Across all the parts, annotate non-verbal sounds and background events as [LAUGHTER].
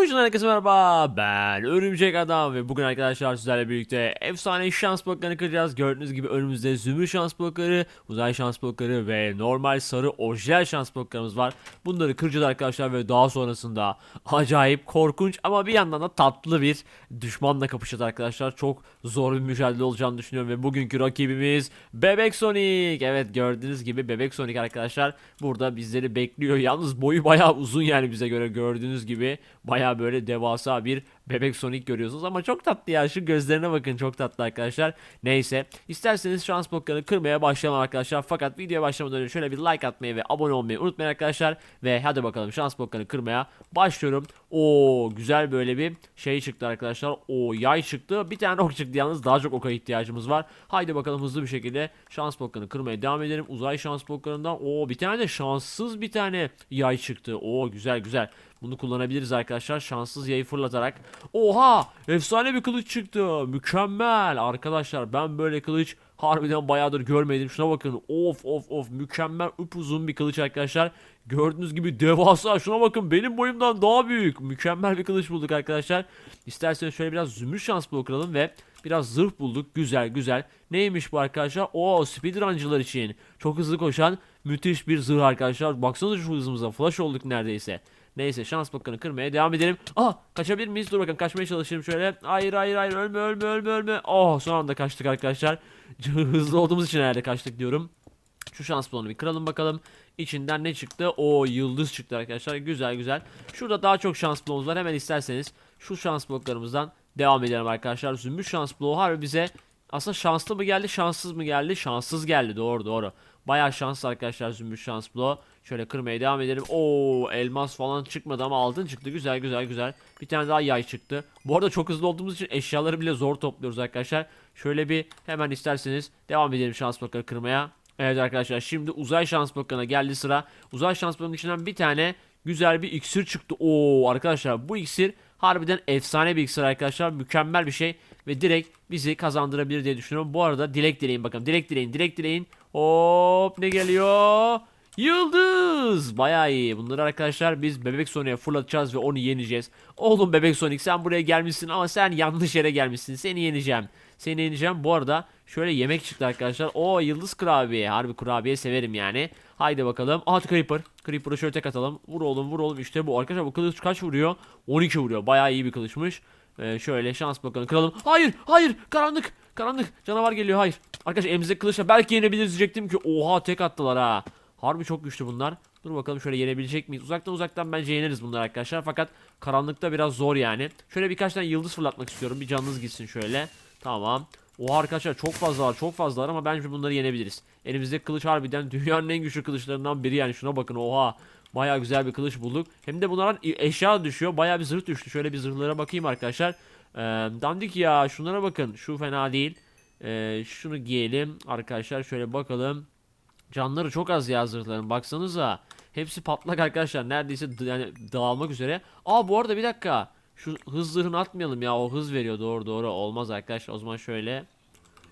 Oyuncular herkese merhaba ben Örümcek Adam ve bugün arkadaşlar sizlerle birlikte efsane şans bloklarını kıracağız. Gördüğünüz gibi önümüzde zümrüt şans blokları, uzay şans blokları ve normal sarı orijinal şans bloklarımız var. Bunları kıracağız arkadaşlar ve daha sonrasında acayip korkunç ama bir yandan da tatlı bir düşmanla kapışacağız arkadaşlar. Çok zor bir mücadele olacağını düşünüyorum ve bugünkü rakibimiz Bebek Sonic. Evet gördüğünüz gibi Bebek Sonic arkadaşlar burada bizleri bekliyor. Yalnız boyu bayağı uzun yani bize göre. Gördüğünüz gibi Böyle devasa bir bebek Sonic görüyorsunuz ama çok tatlı ya şu gözlerine bakın çok tatlı arkadaşlar. Neyse isterseniz şans bloklarını kırmaya başlayalım arkadaşlar. Fakat videoya başlamadan önce şöyle bir like atmayı ve abone olmayı unutmayın arkadaşlar. Ve hadi bakalım şans bloklarını kırmaya başlıyorum. O güzel böyle bir şey çıktı arkadaşlar. O yay çıktı. Bir tane ok çıktı yalnız daha çok oka ihtiyacımız var. Haydi bakalım hızlı bir şekilde şans bloklarını kırmaya devam edelim. Uzay şans bloklarından o bir tane de şanssız bir tane yay çıktı. O güzel güzel. Bunu kullanabiliriz arkadaşlar. Şanssız yayı fırlatarak. Oha! Efsane bir kılıç çıktı. Mükemmel. Arkadaşlar ben böyle kılıç harbiden bayağıdır görmedim. Şuna bakın. Of of of. Mükemmel upuzun bir kılıç arkadaşlar. Gördüğünüz gibi devasa. Şuna bakın benim boyumdan daha büyük. Mükemmel bir kılıç bulduk arkadaşlar. İsterseniz şöyle biraz zümrüt şans bloğu kıralım ve biraz zırh bulduk. Güzel güzel. Neymiş bu arkadaşlar? O speedruncılar için. Çok hızlı koşan müthiş bir zırh arkadaşlar. Baksanıza şu hızımıza. Flash olduk neredeyse. Neyse şans bloklarını kırmaya devam edelim. Ah kaçabilir miyiz? Dur bakalım kaçmaya çalışayım şöyle. Hayır hayır hayır ölme ölme ölme ölme. Oh son anda kaçtık arkadaşlar. [LAUGHS] Hızlı olduğumuz için herhalde kaçtık diyorum. Şu şans bloğunu bir kıralım bakalım. İçinden ne çıktı? O yıldız çıktı arkadaşlar. Güzel güzel. Şurada daha çok şans bloğumuz var. Hemen isterseniz şu şans bloklarımızdan devam edelim arkadaşlar. Zümrüt şans bloğu harbi bize aslında şanslı mı geldi, şanssız mı geldi? Şanssız geldi. Doğru doğru. Bayağı şanslı arkadaşlar Zümrüt şans bloğu. Şöyle kırmaya devam edelim. Oo elmas falan çıkmadı ama altın çıktı. Güzel güzel güzel. Bir tane daha yay çıktı. Bu arada çok hızlı olduğumuz için eşyaları bile zor topluyoruz arkadaşlar. Şöyle bir hemen isterseniz devam edelim şans blokları kırmaya. Evet arkadaşlar şimdi uzay şans bloklarına geldi sıra. Uzay şans blokunun içinden bir tane güzel bir iksir çıktı. Oo arkadaşlar bu iksir harbiden efsane bir iksir arkadaşlar. Mükemmel bir şey ve direkt bizi kazandırabilir diye düşünüyorum. Bu arada dilek dileyin bakalım. Dilek dileyin, dilek dileyin. Hop ne geliyor? Yıldız. Bayağı iyi. Bunları arkadaşlar biz Bebek Sonic'e fırlatacağız ve onu yeneceğiz. Oğlum Bebek Sonic sen buraya gelmişsin ama sen yanlış yere gelmişsin. Seni yeneceğim. Seni yeneceğim. Bu arada şöyle yemek çıktı arkadaşlar. O yıldız kurabiye. Harbi kurabiye severim yani. Haydi bakalım. Aha Creeper. Creeper'ı şöyle tek atalım. Vur oğlum vur oğlum. İşte bu. Arkadaşlar bu kılıç kaç vuruyor? 12 vuruyor. Bayağı iyi bir kılıçmış. Ee, şöyle şans bloklarını kıralım. Hayır hayır karanlık. Karanlık. Canavar geliyor hayır. Arkadaşlar elimizde kılıçla belki yenebiliriz diyecektim ki. Oha tek attılar ha. Harbi çok güçlü bunlar. Dur bakalım şöyle yenebilecek miyiz? Uzaktan uzaktan bence yeneriz bunlar arkadaşlar. Fakat karanlıkta biraz zor yani. Şöyle birkaç tane yıldız fırlatmak istiyorum. Bir canınız gitsin şöyle. Tamam. Oha arkadaşlar çok fazla var çok fazla var ama bence bunları yenebiliriz. Elimizde kılıç harbiden [LAUGHS] dünyanın en güçlü kılıçlarından biri yani şuna bakın oha. Baya güzel bir kılıç bulduk. Hem de bunlardan eşya düşüyor. Baya bir zırh düştü. Şöyle bir zırhlara bakayım arkadaşlar. Ee, dandik ya şunlara bakın. Şu fena değil. Ee, şunu giyelim arkadaşlar. Şöyle bakalım. Canları çok az ya zırhların. Baksanıza. Hepsi patlak arkadaşlar. Neredeyse yani dağılmak üzere. Aa bu arada bir dakika. Şu hız atmayalım ya. O hız veriyor. Doğru doğru. Olmaz arkadaşlar. O zaman şöyle.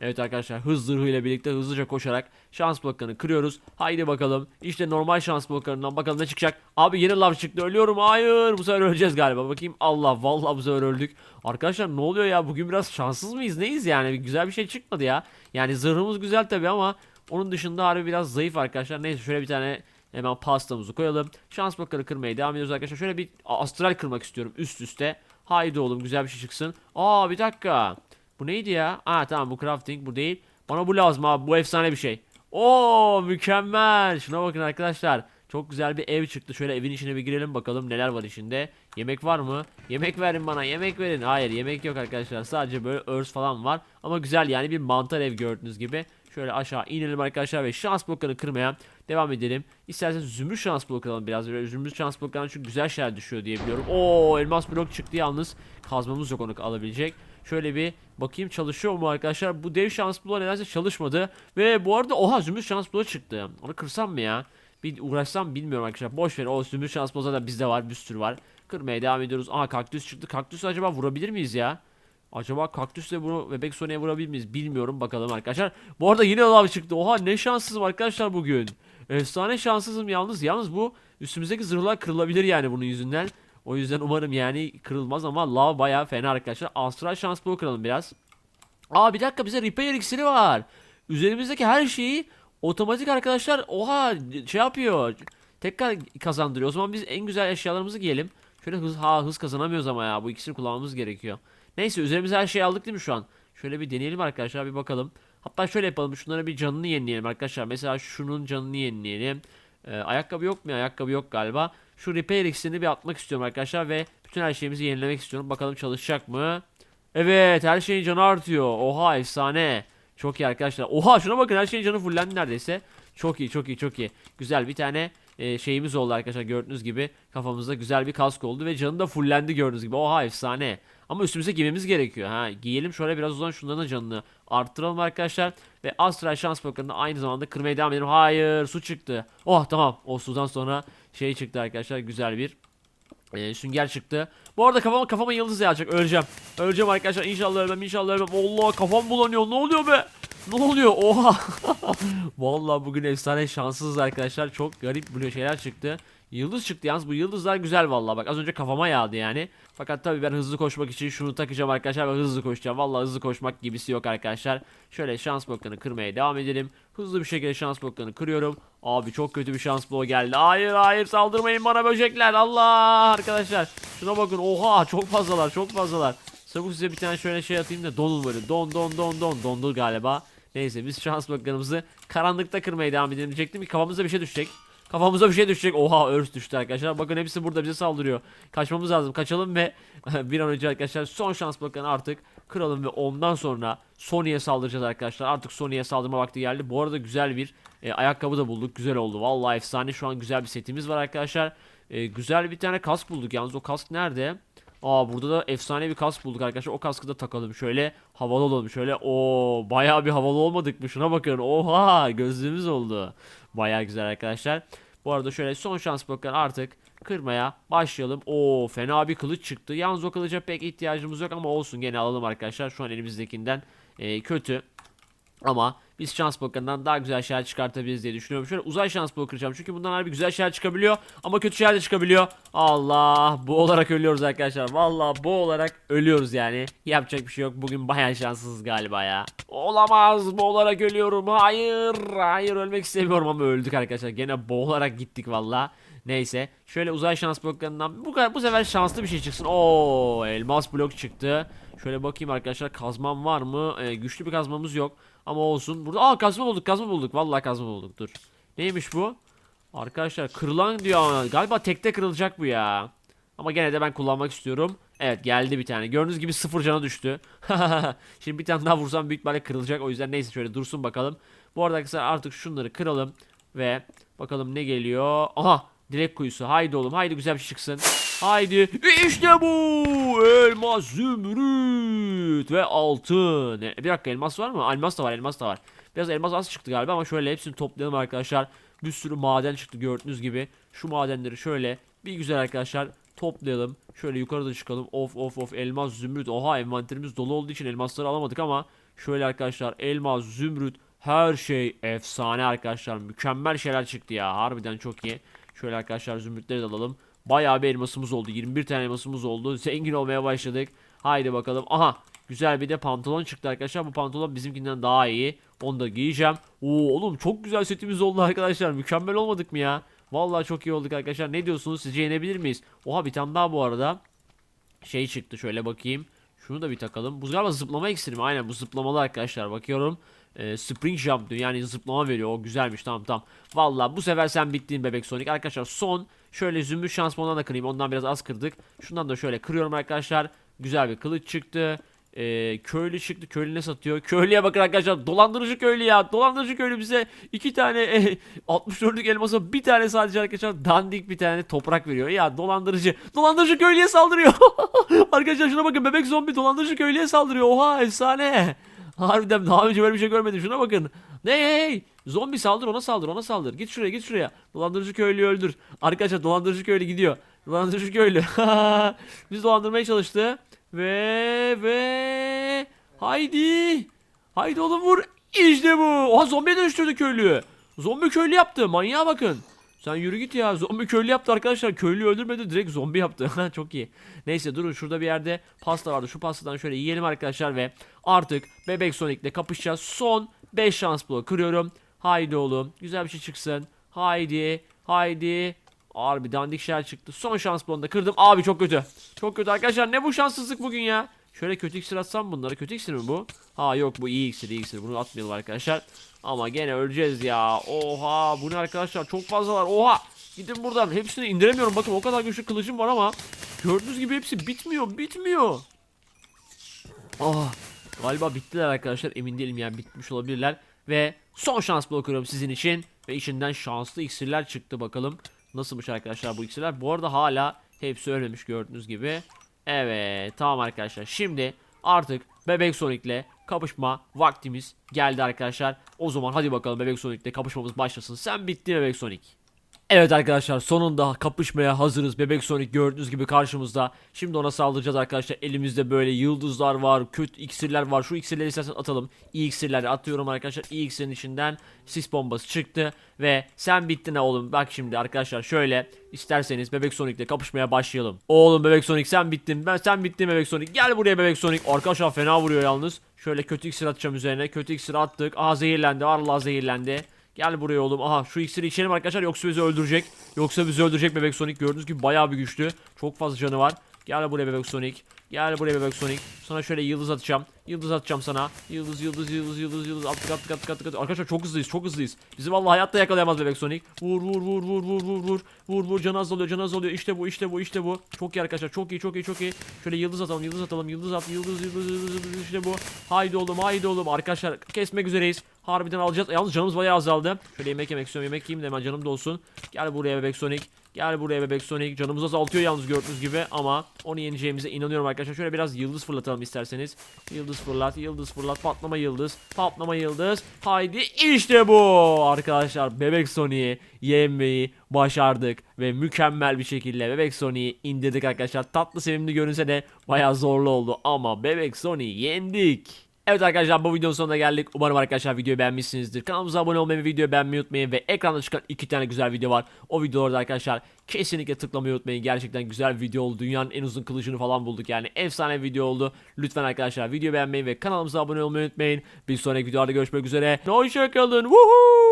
Evet arkadaşlar hız zırhıyla birlikte hızlıca koşarak şans bloklarını kırıyoruz. Haydi bakalım. İşte normal şans bloklarından bakalım ne çıkacak. Abi yeni lav çıktı. Ölüyorum. Hayır. Bu sefer öleceğiz galiba. Bakayım. Allah vallahi bu sefer öldük. Arkadaşlar ne oluyor ya? Bugün biraz şanssız mıyız? Neyiz yani? Güzel bir şey çıkmadı ya. Yani zırhımız güzel tabi ama onun dışında harbi biraz zayıf arkadaşlar. Neyse şöyle bir tane hemen pastamızı koyalım. Şans blokları kırmaya devam ediyoruz arkadaşlar. Şöyle bir astral kırmak istiyorum üst üste. Haydi oğlum güzel bir şey çıksın. Aa bir dakika. Bu neydi ya? Aa tamam bu crafting bu değil. Bana bu lazım abi. Bu efsane bir şey. Oo mükemmel. Şuna bakın arkadaşlar. Çok güzel bir ev çıktı. Şöyle evin içine bir girelim bakalım neler var içinde. Yemek var mı? Yemek verin bana. Yemek verin. Hayır yemek yok arkadaşlar. Sadece böyle örs falan var. Ama güzel yani bir mantar ev gördüğünüz gibi. Şöyle aşağı inelim arkadaşlar ve şans bloklarını kırmaya devam edelim. İsterseniz zümrüt şans blok alalım biraz. Böyle zümrüt şans bloklarından çünkü güzel şeyler düşüyor diye biliyorum. Oo elmas blok çıktı yalnız. Kazmamız yok onu alabilecek. Şöyle bir bakayım çalışıyor mu arkadaşlar. Bu dev şans bloğu nedense çalışmadı. Ve bu arada oha zümrüt şans bloğu çıktı. Onu kırsam mı ya? Bir uğraşsam bilmiyorum arkadaşlar. Boş ver. O zümrüt şans bloğu zaten bizde var. Bir sürü var. Kırmaya devam ediyoruz. Aha kaktüs çıktı. Kaktüsü acaba vurabilir miyiz ya? Acaba kaktüsle bunu bebek Sonic'e vurabilir miyiz? Bilmiyorum bakalım arkadaşlar. Bu arada yine lav çıktı. Oha ne şanssızım arkadaşlar bugün. Efsane şanssızım yalnız. Yalnız bu üstümüzdeki zırhlar kırılabilir yani bunun yüzünden. O yüzden umarım yani kırılmaz ama lav bayağı fena arkadaşlar. Astral şans bloğu kıralım biraz. Aa bir dakika bize repair iksiri var. Üzerimizdeki her şeyi otomatik arkadaşlar oha şey yapıyor. Tekrar kazandırıyor. O zaman biz en güzel eşyalarımızı giyelim. Şöyle hız ha hız kazanamıyoruz ama ya bu iksiri kullanmamız gerekiyor. Neyse üzerimize her şeyi aldık değil mi şu an? Şöyle bir deneyelim arkadaşlar bir bakalım. Hatta şöyle yapalım şunlara bir canını yenileyelim arkadaşlar. Mesela şunun canını yenileyelim. Ee, ayakkabı yok mu? Ayakkabı yok galiba. Şu repair iksirini bir atmak istiyorum arkadaşlar ve bütün her şeyimizi yenilemek istiyorum. Bakalım çalışacak mı? Evet her şeyin canı artıyor. Oha efsane. Çok iyi arkadaşlar. Oha şuna bakın her şeyin canı fullendi neredeyse. Çok iyi çok iyi çok iyi. Güzel bir tane e, şeyimiz oldu arkadaşlar gördüğünüz gibi. Kafamızda güzel bir kask oldu ve canı da fullendi gördüğünüz gibi. Oha efsane. Ama üstümüze giymemiz gerekiyor. Ha, giyelim şöyle biraz o zaman şunların da canını arttıralım arkadaşlar. Ve Astral Şans Bakanı'nı aynı zamanda kırmaya devam edelim. Hayır su çıktı. Oh tamam o sudan sonra şey çıktı arkadaşlar güzel bir ee, sünger çıktı. Bu arada kafama kafama yıldız yağacak. Öleceğim. Öleceğim arkadaşlar. İnşallah ölmem. İnşallah ölmem. Allah kafam bulanıyor. Ne oluyor be? Ne oluyor? Oha. [LAUGHS] Vallahi bugün efsane şanssızız arkadaşlar. Çok garip böyle şeyler çıktı. Yıldız çıktı yalnız bu yıldızlar güzel vallahi bak az önce kafama yağdı yani. Fakat tabii ben hızlı koşmak için şunu takacağım arkadaşlar ve hızlı koşacağım. Vallahi hızlı koşmak gibisi yok arkadaşlar. Şöyle şans bloklarını kırmaya devam edelim. Hızlı bir şekilde şans bloklarını kırıyorum. Abi çok kötü bir şans bloğu geldi. Hayır hayır saldırmayın bana böcekler. Allah arkadaşlar. Şuna bakın oha çok fazlalar çok fazlalar. Çabuk size bir tane şöyle şey atayım da donun böyle. Don don don don dondu galiba. Neyse biz şans bloklarımızı karanlıkta kırmaya devam edelim diyecektim ki kafamıza bir şey düşecek. Kafamıza bir şey düşecek. Oha örs düştü arkadaşlar. Bakın hepsi burada bize saldırıyor. Kaçmamız lazım. Kaçalım ve [LAUGHS] bir an önce arkadaşlar son şans bloklarını artık kıralım ve ondan sonra Sony'ye saldıracağız arkadaşlar. Artık Sony'ye saldırma vakti geldi. Bu arada güzel bir e, ayakkabı da bulduk. Güzel oldu. Vallahi efsane. Şu an güzel bir setimiz var arkadaşlar. E, güzel bir tane kask bulduk. Yalnız o kask nerede? Aa burada da efsane bir kask bulduk arkadaşlar. O kaskı da takalım. Şöyle havalı olalım. Şöyle o bayağı bir havalı olmadık mı? Şuna bakın. Oha gözlüğümüz oldu. Bayağı güzel arkadaşlar. Bu arada şöyle son şans bloklarını artık kırmaya başlayalım. Oo fena bir kılıç çıktı. Yalnız o kılıca pek ihtiyacımız yok ama olsun gene alalım arkadaşlar. Şu an elimizdekinden e, kötü. Ama biz şans bloklarından daha güzel şeyler çıkartabiliriz diye düşünüyorum. Şöyle uzay şans bloğu kıracağım. Çünkü bundan harbi güzel şeyler çıkabiliyor. Ama kötü şeyler de çıkabiliyor. Allah bu olarak ölüyoruz arkadaşlar. Vallahi bu olarak ölüyoruz yani. Yapacak bir şey yok. Bugün bayağı şanssızız galiba ya. Olamaz bu olarak ölüyorum. Hayır. Hayır ölmek istemiyorum ama öldük arkadaşlar. Gene boğularak gittik valla. Neyse. Şöyle uzay şans bloklarından bu kadar bu sefer şanslı bir şey çıksın. Oo elmas blok çıktı. Şöyle bakayım arkadaşlar kazmam var mı? Ee, güçlü bir kazmamız yok. Ama olsun. Burada aa kazma bulduk, kazma bulduk. Vallahi kazma bulduk. Dur. Neymiş bu? Arkadaşlar kırılan diyor ama galiba tekte kırılacak bu ya. Ama gene de ben kullanmak istiyorum. Evet geldi bir tane. Gördüğünüz gibi sıfır cana düştü. [LAUGHS] Şimdi bir tane daha vursam büyük ihtimalle kırılacak. O yüzden neyse şöyle dursun bakalım. Bu arada arkadaşlar artık şunları kıralım. Ve bakalım ne geliyor. Aha direkt kuyusu. Haydi oğlum haydi güzel bir şey çıksın. Haydi. İşte bu. Elmas, zümrüt ve altın. E, Bir dakika elmas var mı? Elmas da var elmas da var. Biraz elmas az çıktı galiba ama şöyle hepsini toplayalım arkadaşlar. Bir sürü maden çıktı gördüğünüz gibi. Şu madenleri şöyle bir güzel arkadaşlar toplayalım. Şöyle yukarıda çıkalım. Of of of elmas, zümrüt. Oha envanterimiz dolu olduğu için elmasları alamadık ama şöyle arkadaşlar elmas, zümrüt her şey efsane arkadaşlar. Mükemmel şeyler çıktı ya. Harbiden çok iyi. Şöyle arkadaşlar zümrütleri de alalım. Bayağı bir elmasımız oldu. 21 tane elmasımız oldu. Zengin olmaya başladık. Haydi bakalım. Aha güzel bir de pantolon çıktı arkadaşlar. Bu pantolon bizimkinden daha iyi. Onu da giyeceğim. Oo oğlum çok güzel setimiz oldu arkadaşlar. Mükemmel olmadık mı ya? Vallahi çok iyi olduk arkadaşlar. Ne diyorsunuz? Sizce yenebilir miyiz? Oha bir tane daha bu arada. Şey çıktı şöyle bakayım. Şunu da bir takalım. Bu galiba zıplama iksiri mi? Aynen bu zıplamalı arkadaşlar. Bakıyorum. Ee, spring jump diyor. Yani zıplama veriyor. O güzelmiş. Tamam tamam. Vallahi bu sefer sen bittin bebek Sonic. Arkadaşlar son şöyle zümrüt şans bondan da kırayım. Ondan biraz az kırdık. Şundan da şöyle kırıyorum arkadaşlar. Güzel bir kılıç çıktı. Ee, köylü çıktı. Köylü ne satıyor? Köylüye bakın arkadaşlar. Dolandırıcı köylü ya. Dolandırıcı köylü bize iki tane e, [LAUGHS] 64'lük elmasa bir tane sadece arkadaşlar dandik bir tane toprak veriyor. Ya dolandırıcı. Dolandırıcı köylüye saldırıyor. [LAUGHS] arkadaşlar şuna bakın. Bebek zombi dolandırıcı köylüye saldırıyor. Oha efsane. Harbiden daha önce böyle bir şey görmedim. Şuna bakın. Ne hey, Zombi saldır ona saldır ona saldır. Git şuraya git şuraya. Dolandırıcı köylüyü öldür. Arkadaşlar dolandırıcı köylü gidiyor. Dolandırıcı köylü. [LAUGHS] Biz dolandırmaya çalıştı. Ve ve haydi. Haydi oğlum vur. İşte bu. Oha zombiye dönüştürdü köylüyü. Zombi köylü yaptı. Manyağa bakın. Sen yürü git ya. Zombi köylü yaptı arkadaşlar. Köylüyü öldürmedi direkt zombi yaptı. [LAUGHS] Çok iyi. Neyse durun şurada bir yerde pasta vardı. Şu pastadan şöyle yiyelim arkadaşlar ve artık Bebek Sonic'le kapışacağız. Son 5 şans bloğu kırıyorum. Haydi oğlum. Güzel bir şey çıksın. Haydi. Haydi. Harbi dandik şeyler çıktı. Son şans bloğunu da kırdım. Abi çok kötü. Çok kötü arkadaşlar. Ne bu şanssızlık bugün ya? Şöyle kötü iksir atsam bunlara. Kötü iksir mi bu? Ha yok bu iyi iksir iyi iksir. Bunu atmayalım arkadaşlar. Ama gene öleceğiz ya. Oha bu ne arkadaşlar çok fazlalar. Oha. Gidin buradan. Hepsini indiremiyorum. Bakın o kadar güçlü kılıcım var ama gördüğünüz gibi hepsi bitmiyor. Bitmiyor. Ah. Galiba bittiler arkadaşlar. Emin değilim yani bitmiş olabilirler. Ve son şans blokuyorum sizin için. Ve içinden şanslı iksirler çıktı bakalım. Nasılmış arkadaşlar bu iksirler. Bu arada hala hepsi ölmemiş gördüğünüz gibi. Evet tamam arkadaşlar. Şimdi artık Bebek Sonic'le kapışma vaktimiz geldi arkadaşlar. O zaman hadi bakalım Bebek Sonic'le kapışmamız başlasın. Sen bitti Bebek Sonic. Evet arkadaşlar sonunda kapışmaya hazırız. Bebek Sonic gördüğünüz gibi karşımızda. Şimdi ona saldıracağız arkadaşlar. Elimizde böyle yıldızlar var, kötü iksirler var. Şu iksirleri istersen atalım. İyi iksirleri atıyorum arkadaşlar. İyi iksirin içinden sis bombası çıktı. Ve sen bittin oğlum. Bak şimdi arkadaşlar şöyle isterseniz Bebek Sonic'le kapışmaya başlayalım. Oğlum Bebek Sonic sen bittin. Ben sen bittin Bebek Sonic. Gel buraya Bebek Sonic. Arkadaşlar fena vuruyor yalnız. Şöyle kötü iksir atacağım üzerine. Kötü iksir attık. Aha zehirlendi. Allah zehirlendi. Gel buraya oğlum. Aha şu iksiri içelim arkadaşlar yoksa bizi öldürecek. Yoksa bizi öldürecek bebek Sonic. Gördüğünüz gibi bayağı bir güçlü. Çok fazla canı var. Gel buraya bebek Sonic. Gel buraya bebek Sonic. Sana şöyle yıldız atacağım. Yıldız atacağım sana. Yıldız yıldız yıldız yıldız yıldız attık attık attık attık. attık. Arkadaşlar çok hızlıyız çok hızlıyız. Bizi vallahi hayatta yakalayamaz bebek Sonic. Vur vur vur vur vur vur vur. Vur vur canı azalıyor canı azalıyor. İşte bu işte bu işte bu. Çok iyi arkadaşlar çok iyi çok iyi çok iyi. Şöyle yıldız atalım yıldız atalım yıldız at yıldız yıldız yıldız, yıldız işte bu. Haydi oğlum haydi oğlum arkadaşlar kesmek üzereyiz. Harbiden alacağız. Yalnız canımız bayağı azaldı. Şöyle yemek yemek istiyorum. Yemek yiyeyim de hemen canım dolsun. Gel buraya bebek Sonic. Gel buraya bebek Sonic. Canımızı azaltıyor yalnız gördüğünüz gibi ama onu yeneceğimize inanıyorum arkadaşlar. Şöyle biraz yıldız fırlatalım isterseniz. Yıldız fırlat, yıldız fırlat, patlama yıldız, patlama yıldız. Haydi işte bu arkadaşlar. Bebek Sonic'i yenmeyi başardık ve mükemmel bir şekilde Bebek Sonic'i indirdik arkadaşlar. Tatlı sevimli görünse de bayağı zorlu oldu ama Bebek Sonic'i yendik. Evet arkadaşlar bu videonun sonuna geldik. Umarım arkadaşlar videoyu beğenmişsinizdir. Kanalımıza abone olmayı ve videoyu beğenmeyi unutmayın. Ve ekranda çıkan iki tane güzel video var. O videolarda arkadaşlar kesinlikle tıklamayı unutmayın. Gerçekten güzel bir video oldu. Dünyanın en uzun kılıcını falan bulduk yani. Efsane bir video oldu. Lütfen arkadaşlar videoyu beğenmeyi ve kanalımıza abone olmayı unutmayın. Bir sonraki videolarda görüşmek üzere. Hoşçakalın. Woohoo!